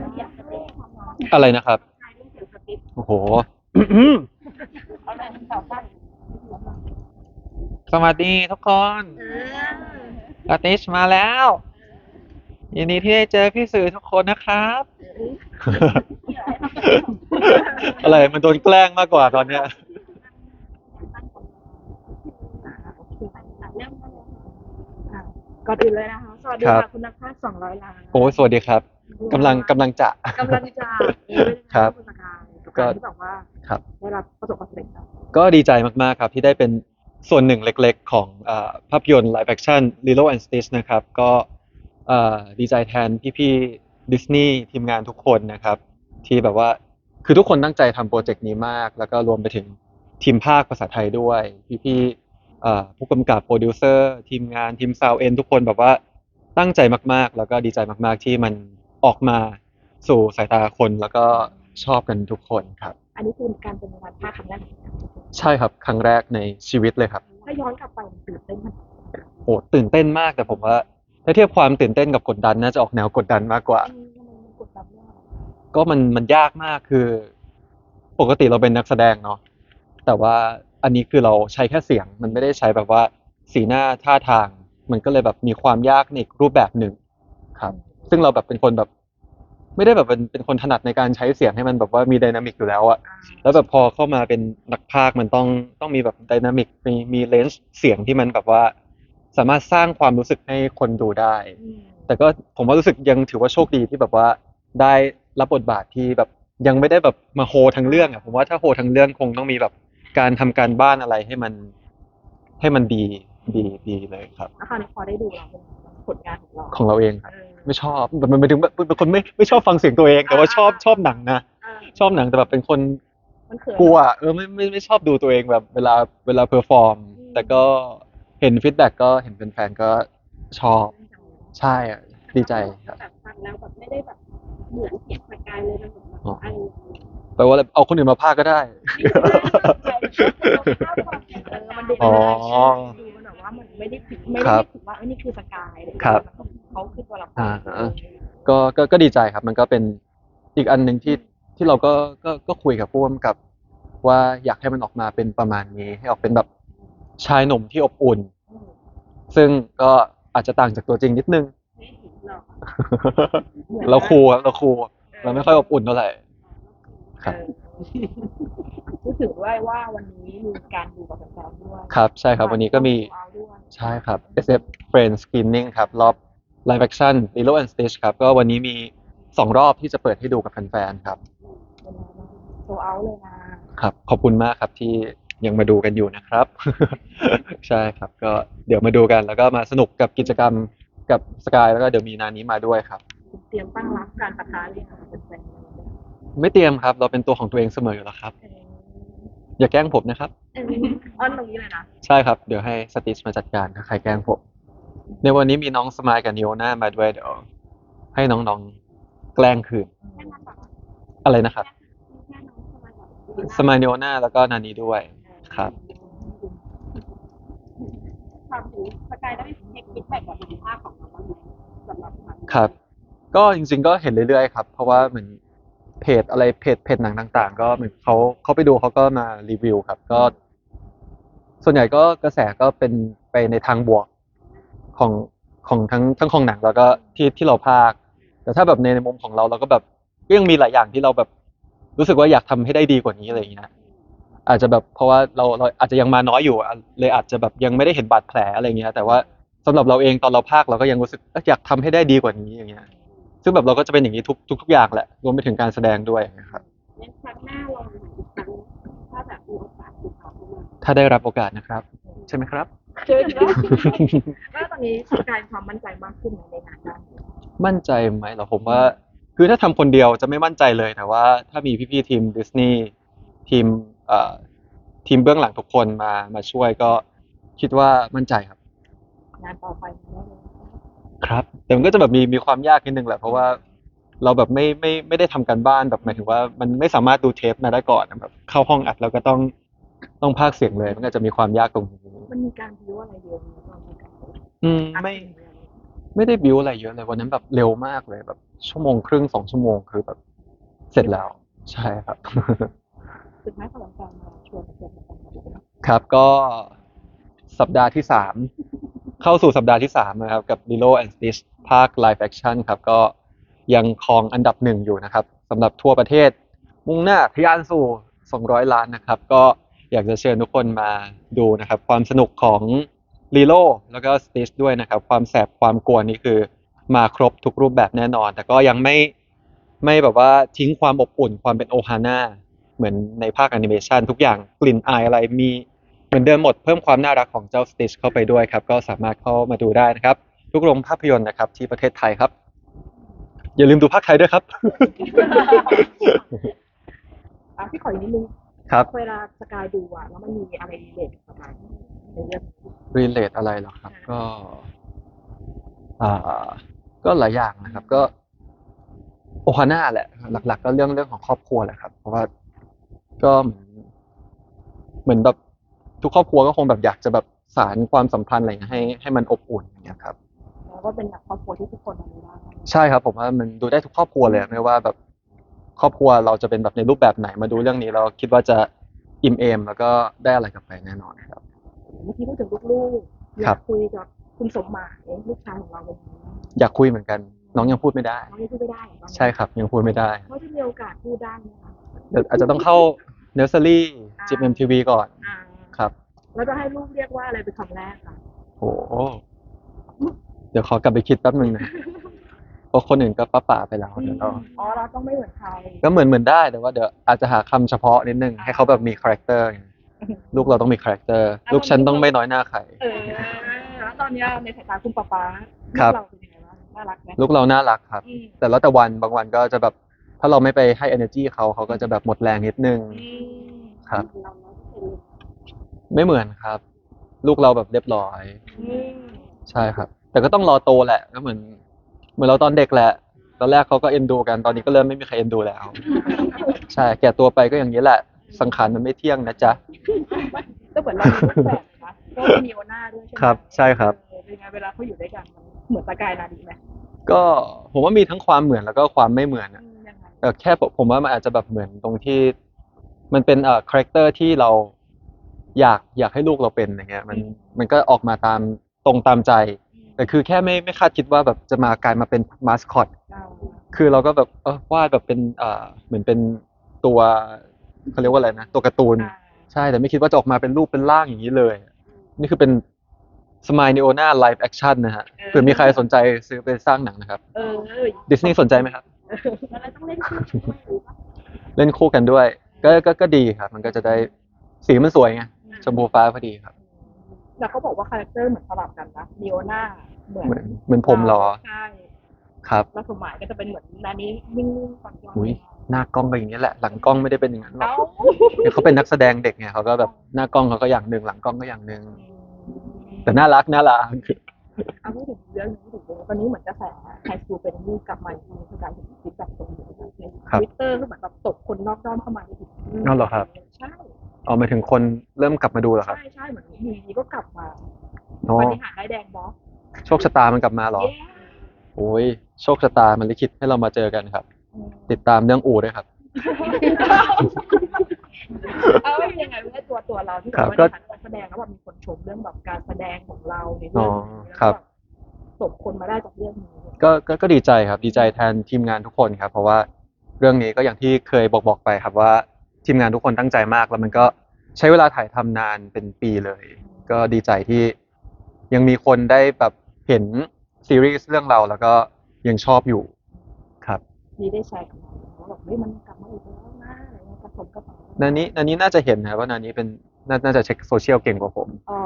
เรื่องเสียงสติ๊กทำน้องอะไรนะครับชายเรื่องเสียงสติ๊กโอ้โหเอาอะไรต่อกันสวัสดีทุกคนเออลาติชมาแล้ว ยินดีที่ได้เจอพี่สื่อทุกคนนะครับ อะไร มันโดนแกล้งมากกว่าตอนเนี้ยเริ่มกันเลยอะก่อนอื่นเลยนะคะ สวัสดีครัค่ะบคุณนักพากย์สองร้อยล้านโอ้ยสวัสดีครับ กำลังกำลังจะกำลังจะครับณสกายกับก็การที่แบบว่าครับได้รับประสบความสำเร็จแล้วก็ดีใจมากๆครับที่ได้เป็นส่วนหนึ่งเล็กๆ ของเอ่อภาพยนตร์ live action Lilo and Stitch นะครับ ก็เอ่อดีใจแทนพี่ๆดิสนีย์ทีมงานทุกคนนะครับ ที่แบบว่าคือทุกคนตั้งใจทำโปรเจกต์นี้มาก แล้วก็รวมไปถึงทีมภาคภาษาไทยด้วย พี่ๆเอ่อผู้กำกับโปรดิวเซอร์ทีมงานทีมซาวเอ็นทุกคนแบบว่าตั้งใจมากๆ แล้วก็ดีใจมากๆที่มัน ออกมาสู่สายตาคนแล้วก็ชอบกันทุกคนครับ อันนี้คือการเป็นงานภาคครั้งแรกของเราใช่ครับครั้งแรกในชีวิตเลยครับถ้าย้อนกลับไปมันตื่นเต้นขนาดไหนโอ้ตื่นเต้นมากแต่ผมว่า ถ้าเทียบความตื่นเต้นกับกดดันน่าจะออกแนวกดดันมากกว่าอืมทำไมมันกดดันมากก็มันมันยากมากคือ ปกติเราเป็นนักแสดงเนาะแต่ว่าอันนี้คือเราใช้แค่เสียง มันไม่ได้ใช้แบบว่าสีหน้าท่าทาง มันก็เลยแบบมีความยากในอีกรูปแบบหนึ่งครับ ซึ่งเราแบบเป็นคนแบบ ไม่ได้แบบเป็นเป็นคนถนัดในการใช้เสียงให้มันแบบว่ามีไดนามิกอยู่แล้วอะอ่าแล้วแบบพอเข้ามาเป็นนักพากย์มันต้องต้องมีแบบไดนามิกมีมีเลนส์เสียงที่มันแบบว่า สามารถสร้างความรู้สึกให้คนดูได้อืมแต่ก็ผมว่ารู้สึกยังถือว่าโชคดีที่แบบว่าได้รับบทบาทที่แบบยังไม่ได้แบบมาโฮทั้งเรื่องอะผมว่าถ้าโฮทั้งเรื่องคงต้องมีแบบการทำการบ้านอะไรให้มัน ให้มันดีดีดีเลยครับแล้วคราวนี้พอได้ดูแล้วเป็นผลงานของเราของเราเองครับ เออ ไม่ชอบแบบมันไม่ถึงแบบเป็นคนไม่ไม่ชอบฟังเสียงตัวเอง แต่ว่าชอบชอบหนังนะเออชอบหนังแต่แบบเป็นคนมันเขิน กลัวเออไม่ไม่ไม่ชอบดูตัวเองแบบเวลาเวลาเพอร์ฟอร์ม อืม แต่ก็เห็นฟีดแบ็กก็เห็นเป็นแฟนๆก็ชอบใช่อะดีใจครับ แบบฟังแล้วแบบไม่ได้แบบเหมือนเสียงสกายเลยมันเหมือนแบบอ๋ออะไรแปลว่าอะไรเอาคนอื่นมาพากย์ก็ได้ เออมันดูอ๋ไม่อได้ดูมันแบบว่ามันไม่ได้ผิดไม่ครัได้บถือว่าเอ้ยนี่คือสกายเลยครับ เขาคือตัวละครอ่าอ่าก็ก็ก็ดีใจครับ มันก็เป็นอีกอันหนึ่งที่ที่เราก็ก็ก็คุยกับผู้กำกับ ว่าอยากให้มันออกมาเป็นประมาณนี้ ให้ออกเป็นแบบชายหนุ่มที่อบอุ่น อืมซึ่งก็อาจจะต่างจากตัวจริงนิดนึง ไม่เห็นหรอกเราคูลครับเราคูลเราไม่ค่อยอบอุ่นเท่าไหร่ ครับ เออรู้สึกด้วยว่าวันนี้มีการดูกับแฟนๆด้วยครับ ใช่ครับ วันนี้ก็มี เอาด้วยใช่ครับ SF Friend Screening ครับ รอบ Live Action Lilo and Stitch ครับ ก็วันนี้มีสองรอบที่จะเปิดให้ดูกับแฟนๆครับโซเอาเลยนะครับ ขอบคุณมากครับที่ยังมาดูกันอยู่นะครับ ใช่ครับ ก็เดี๋ยวมาดูกันแล้วก็มาสนุกกับกิจกรรมกับสกายแล้วก็เดี๋ยวมีนานี้มาด้วยครับ เตรียมตั้งรับการปะทะเลยค่ะเป็นแฟนไม่เตรียมครับ เราเป็นตัวของตัวเองเสมออยู่แล้วครับเอออย่าแกล้งผมนะครับเอออ้อนตรงนี้เลยนะ ใช่ครับ เดี๋ยวให้สติชมาจัดการถ้าใครแกล้งผม ในวันนี้มีน้องสมายกับนิโอน่ามาด้วยเดี๋ยวให้น้องๆ แกล้งคืน อะไรนะครับ สมายนิโอน่าแล้วก็นานีด้วยครับความถึงสกายได้เช็คฟีดแบ็กกับคุณภาพของเราบ้างไหมสำหรับมันครับ ก็จริง ๆ ก็เห็นเรื่อยๆครับ เพราะว่าเหมือนเพจอะไรเพจเพจหนังต่าง ๆ ก็เหมือนเขาเขาไปดูเขาก็มารีวิวครับ ก็ ส่วนใหญ่ก็กระแสก็เป็นไปในทางบวก ของของทั้งทั้งของหนังแล้วก็ที่ที่เราพากย์แต่ถ้าแบบในในมุมของเราเราก็แบบก็ยังมีหลายอย่างที่เราแบบรู้สึกว่าอยากทำให้ได้ดีกว่านี้อะไรอย่างเงี้ยอาจจะแบบเพราะว่าเราเราอาจจะยังมาน้อยอยู่อะเลยอาจจะแบบยังไม่ได้เห็นบาดแผลอะไรเงี้ย แต่ว่าสำหรับเราเองตอนเราพากย์เราก็ยังรู้สึกเอ้ยอยากทำให้ได้ดีกว่านี้อย่างเงี้ย ซึ่งแบบเราก็จะเป็นอย่างนี้ทุกทุกทุกอย่างแหละรวมไปถึงการแสดงด้วยนะครับงั้นครั้งหน้าลองใหม่อีกครั้งถ้าแบบมีโอกาสติดต่อเข้ามาถ้าได้รับโอกาสนะครับ ใช่ไหมครับเจอ อีกแล้วว่าตอนนี้สกายมีความมั่นใจมากขึ้นในงานด้านนี้มั่นใจไหมเหรอผมว่า คือถ้าทำคนเดียวจะไม่มั่นใจเลย แต่ว่าถ้ามีพี่ๆทีมดิสนีย์ทีมเอ่อทีมเบื้องหลังทุกคนมามาช่วยก็คิดว่ามั่นใจครับ งานต่อไปมันได้เลยครับ แต่มันก็จะแบบมีมีความยากนิดนึงแหละเพราะว่าเราแบบไม่ไม่ไม่ได้ทำการบ้านแบบหมายถึงว่า มันไม่สามารถดูเทปมาได้ก่อนอะแบบเข้าห้องอัดแล้วก็ต้องต้องพากย์เสียงเลย มันก็จะมีความยากตรงนี้มันมีการบิวอะไรเยอะไหมตอนสกาย อืมไม่ ไม่ได้บิวอะไรเยอะเลยวันนั้นแบบเร็วมากเลยแบบ ชั่วโมงครึ่งสองชั่วโมงคือแบบ เสร็จแล้ว ใช่ครับสุดท้ายขอการมาชวนมาชวนมากันครับก็สัปดาห์ที่สามเข้าสู่สัปดาห์ที่สามนะครับ กับ Lilo and Stitch ภาค Live Action ครับ ก็ยังครองอันดับหนึ่งอยู่นะครับสำหรับทั่วประเทศ มุ่งหน้าทะยานสู่ 200 ล้านนะครับ ก็อยากจะเชิญทุกคนมาดูนะครับ ความสนุกของ Lilo แล้วก็ Stitch ด้วยนะครับ ความแสบความกวนนี่คือมาครบทุกรูปแบบแน่นอน แต่ก็ยังไม่ไม่แบบว่าทิ้งความอบอุ่นความเป็นโอฮาน่าเหมือนในภาคแอนิเมชันทุกอย่างกลิ่นอายอะไรมีเหมือนเดิมหมดเพิ่มความน่ารักของเจ้าสติชเข้าไปด้วยครับ ก็สามารถเข้ามาดูได้นะครับ ทุกโรงภาพยนตร์นะครับ ที่ประเทศไทยครับ อย่าลืมดูภาคไทยด้วยครับ อะพี่ขออีกนิดนึงครับ เวลาสกายดูอะแล้วมันมีอะไรรีเลทกับสกายในเรื่อง รีเลทอะไรเหรอครับ ก็ อ่า ก็หลายอย่างนะครับ ก็ โอฮาน่าแหละ หลัก ๆ ก็เรื่องเรื่องของครอบครัวแหละครับ เพราะว่าก็เหมือนเหมือนแบบทุกครอบครัวก็คงแบบอยากจะแบบสารความสัมพันธ์อะไรอย่างเงี้ยให้ให้มันอบอุ่นอย่างเงี้ยครับแล้วก็เป็นแบบครอบครัวที่ทุกคนมาดูได้ใช่ครับผมว่ามันดูได้ทุกครอบครัวเลยไม่ว่าแบบครอบครัวเราจะเป็นแบบในรูปแบบไหนมาดูเรื่องนี้เราคิดว่าจะอิ่มเอม แล้วก็ได้อะไรกลับไปแน่นอนครับ เมื่อกี้พูดถึงลูกๆอครัยาบกคุยกับคุณสมหมายลูกชายของเราเป็นยังไงบ้างอยากคุยเหมือนกัน น้องยังพูดไม่ได้น้องยังพูดไม่ได้เหรอตอนนี้ใช่ครับ ยังพูดไม่ได้เขาจะมีโอกาสพูดได้ไหมคะเดี๋ยวอาจจะต้องเข้าเนอร์เซอรี่จิมเอ็มทีวีก่อนอ่าครับแล้วจะให้ลูกเรียกว่าอะไรเป็นคำแรกค่ะโอ้โหเดี๋ยวขอกลับไปคิดแป๊บนึงนะเพราะคนอื่นก็ป้าป่าไปแล้วเดี๋ยวเราอ๋อเราต้องไม่เหมือนใครก็เหมือนเหมือนได้แต่ว่าเดี๋ยวอาจจะหาคำเฉพาะนิดนึงให้เขาแบบมีคาแรคเตอร์ไง ลูกเราต้องมีคาแรคเตอร์ ลูกฉันต้องไม่น้อยหน้าใคร เออแล้วตอนเนี้ยในสายตาคุณป๊าป๊าครับ ลูกเราเป็นยังไงบ้างน่ารักไหมลูกเราน่ารักครับ อืมแต่แล้วแต่วันบางวันก็จะแบบถ้าเราไม่ไปให้ energy เขาเขาก็จะแบบหมดแรงนิดนึง อืมครับ เราเนอะเป็นไม่เหมือนครับ ลูกเราแบบเรียบร้อย อืมใช่ครับ แต่ก็ต้องรอโตแหละก็เหมือน เหมือนเราตอนเด็กแหละ ตอนแรกเขาก็เอ็นดูกัน ตอนนี้ก็เริ่มไม่มีใครเอ็นดูแล้ว ใช่ แก่ตัวไปก็อย่างนี้แหละ สังขารมันไม่เที่ยงนะจ๊ะ ก็เหมือนเรามีลูกแฝดนะก็มีโอน่าด้วยใช่ไหมครับใช่ครับ เออเป็นไงเวลาเขาอยู่ด้วยกันมันเหมือนสกายนาดีไหมก็ผมว่ามีทั้งความเหมือนแล้วก็ความไม่เหมือนอะอืมยังไงแต่แค่ผมผมว่ามันอาจจะแบบเหมือนตรงที่ มันเป็นเอ่อคาแรคเตอร์ที่เราอยากอยากให้ลูกเราเป็นอย่างเงี้ย มันมันก็ออกมาตามตรงตามใจ แต่คือแค่ไม่ไม่คาดคิดว่าแบบจะมากลายมาเป็นมาสคอต เราคือเราก็แบบเออวาดแบบเป็นเอ่อเหมือนเป็นตัว เขาเรียกว่าอะไรนะตัวการ์ตูนอ่าใช่แต่ไม่คิดว่าจะออกมาเป็นรูปเป็นร่างอย่างนี้เลย นี่คือเป็นสมายนิโอนาไลฟ์แอคชั่นนะฮะเผื่อมีใครสนใจซื้อไปสร้างหนังนะครับเออเออดิสนีย์สนใจไหมครับแล้วเราต้องเล่นคู่ด้วยหรือว่าเล่นคู่กันด้วย ก็ก็ก็ดีครับ มันก็จะได้สีมันสวยไงชมพูฟ้าพอดีครับแต่เขาบอกว่าคาแรคเตอร์เหมือนสลับกันนะดีโอน่าเหมือนเหมือนเหมือนผมเหรอใช่ครับแล้วสมหมายก็จะเป็นเหมือนนานี้นิ่งๆก่อนอุ้ย หน้ากล้องก็อย่างนี้แหละ หลังกล้องไม่ได้เป็นอย่างนั้นหรอกเอ้าเนี่ยเขาเป็นนักแสดงเด็กไงเขาก็แบบหน้ากล้องเขาก็อย่างหนึ่งหลังกล้องก็อย่างหนึ่งแต่น่ารักน่ารักเอาพูดถึงเรื่องนี้พูดถึงเรื่องตอนนี้เหมือนกระแสไฮสคูลเป็นรูปกลับมาอีกทีคือการเห็นคลิปแบบตรงนี้ในทวิตเตอร์คือเหมือนแบบตกคนนอกด้อมเข้ามาในอีกอ๋อเหรอครับ ใช่เอาหมายถึงคนเริ่มกลับมาดูเหรอครับ ใช่ใช่เหมือนอยู่ดีๆก็กลับมาอ๋อวันนี้หาได้แดงบล็อกโชคชะตามันกลับมาเหรอเย้โอ้ยโชคชะตามันลิขิตให้เรามาเจอกันครับอืม ติดตามเรื่องอูด้วยครับ เอาเป็นยังไงเรื่องตัวตัวเราที่แบครับบว่าก็ในฐานะนักแสดงแล้วแบบมีคนชมเรื่องแบบการแสดงของเราในอ๋เรื่อองนี้ครับแล้วแบบตกคนมาได้จากเรื่องนี้ก็ก็ก็ดีใจครับ ดีใจแทนทีมงานทุกคนครับ เพราะว่าเรื่องนี้ก็อย่างที่เคยบอกบอกไปครับว่าทีมงานทุกคนตั้งใจมาก แล้วมันก็ใช้เวลาถ่ายทำนานเป็นปีเลย ก็ดีใจที่ยังมีคนได้แบบเห็นซีรีส์เรื่องเราแล้วก็ยังชอบอยู่ ครับมีได้แชร์กับเราว่าแบบเฮ้ยมันกลับมาอีกแล้วนะอะไรเงี้ยกระทบกระเป๋านานี้นานี้น่าจะเห็นนะว่านานี้เป็นน่าน่าจะเช็คโซเชียลเก่งกว่าผมอ๋อ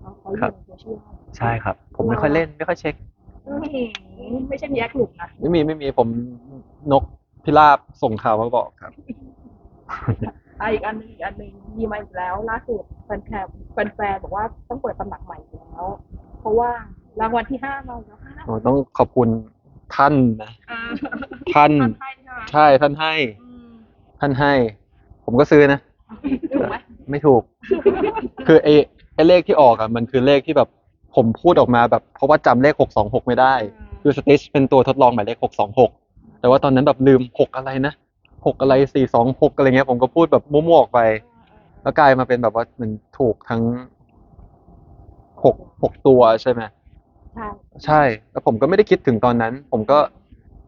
เขาเขาอครัยู่บในโซเชียลใช่ครับ ผมไม่ค่อยเล่นไม่ค่อยเช็คอื้อหือไม่ใช่มีแอคหลุมนะไม่มีไม่มีผมนกพิราบส่งข่าวมาบอกครับอะอีกอันหนึงอีกอันหนึ่งมีมาอีกแล้วล่าสุดแฟนแคลแฟนๆบอกว่าต้องเปิดตำหนักใหม่อีกแล้ว เพราะว่ารางวัลที่ห้ามาแล้วค่ะโอ้ต้องขอบคุณ ท่านนะอ่าท่านท่านให้ใช่ไหมใช่ท่านให้ อืมท่านให้ ผมก็ซื้อนะ ถูกไหมไม่ถูก คือไอ้ไอ้เลขที่ออกอะมันคือเลขที่แบบผมพูดออกมาแบบเพราะว่าจำเลขหกสองหกไม่ได้ คือสติชเป็นตัวทดลองหมายเลขหกสองหกแต่ว่าตอนนั้นแบบลืมหกอะไรนะหกอะไรสี่สองหกอะไรเงี้ย ผมก็พูดแบบมั่วๆออกไป แล้วกลายมาเป็นแบบว่ามันถูกทั้งหกหกตัวใช่ไหม ใช่ใช่แล้วผมก็ไม่ได้คิดถึงตอนนั้น ผมก็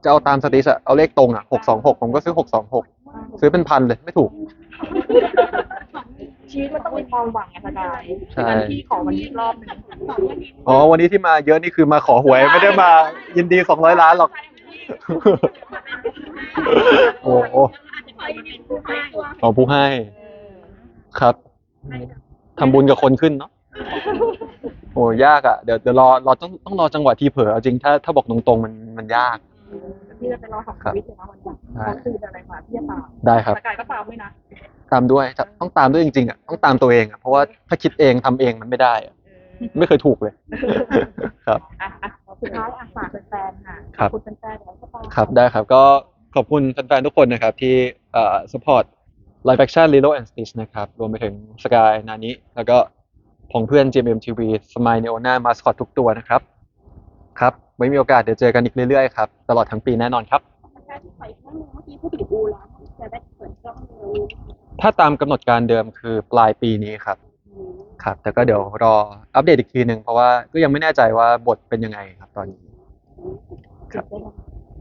จะเอาตามสติชอะเอาเลขตรงอะหกสองหกผมก็ซื้อหกสองหกซื้อเป็นพันเลยไม่ถูก ชีวิตมันต้องมีความหวังไงสกายใช่งั้นพี่ขอวันนี้รอบหนึ่งอ๋อวันนี้ที่มาเยอะนี่คือมาขอหวยไม่ได้มายินดีสองร้อยล้านหรอก โอ้โหขอผู้ให้ครับทำบุญกับคนขึ้นเนาะ โอ้ยากอะเดี๋ยวเดี๋ยวรอรอต้องต้องรอจังหวะที่เผลอเอาจริงถ้าถ้าบอกตรงๆมันมันยาก พี่จะไปรอทำชีวิตเลยนะวันนี้ได้เขาคืออะไรมาพี่จะตามได้ครับ สกายก็ตามด้วยนะตามด้วยจะต้องตามด้วยจริงๆอะต้องตามตัวเองอะเพราะว่าถ้าคิดเองทำเองมันไม่ได้อะไม่เคยถูกเลย ครับอะอะสุดท้ายอะฝากแฟนๆค่ะครับขอบคุณแฟนๆแล้วก็ตามครับได้ครับก็ขอบคุณแฟนๆทุกคนนะครับที่เอ่อ support live action Lilo and Stitch นะครับรวมไปถึงสกายนานิแล้วก็ ของเพื่อน GMM TV สมายเนโอนามาสคอตทุกตัวนะครับ ครับ ไว้มีโอกาสเดี๋ยวเจอกันอีกเรื่อยๆครับ ตลอดทั้งปีแน่นอนครับ การที่ปล่อยครั้งหนึงเมื่อกี้พูดถึงอูแล้ว จะได้เปิดกล้องเร็วนี้ถ้าตามกำหนดการเดิมคือปลายปีนี้ครับ ครับ แต่ก็เดี๋ยวรออัปเดตอีกทีหนึ่งเพราะว่าก็ยังไม่แน่ใจว่าบทเป็นยังไงครับตอนนี้ ครับ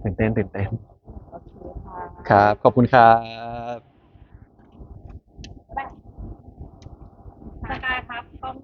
ตื่นเต้นตื่นเต้นโอเคค่ะ ครับ ขอบคุณครับ สกายครับต้อง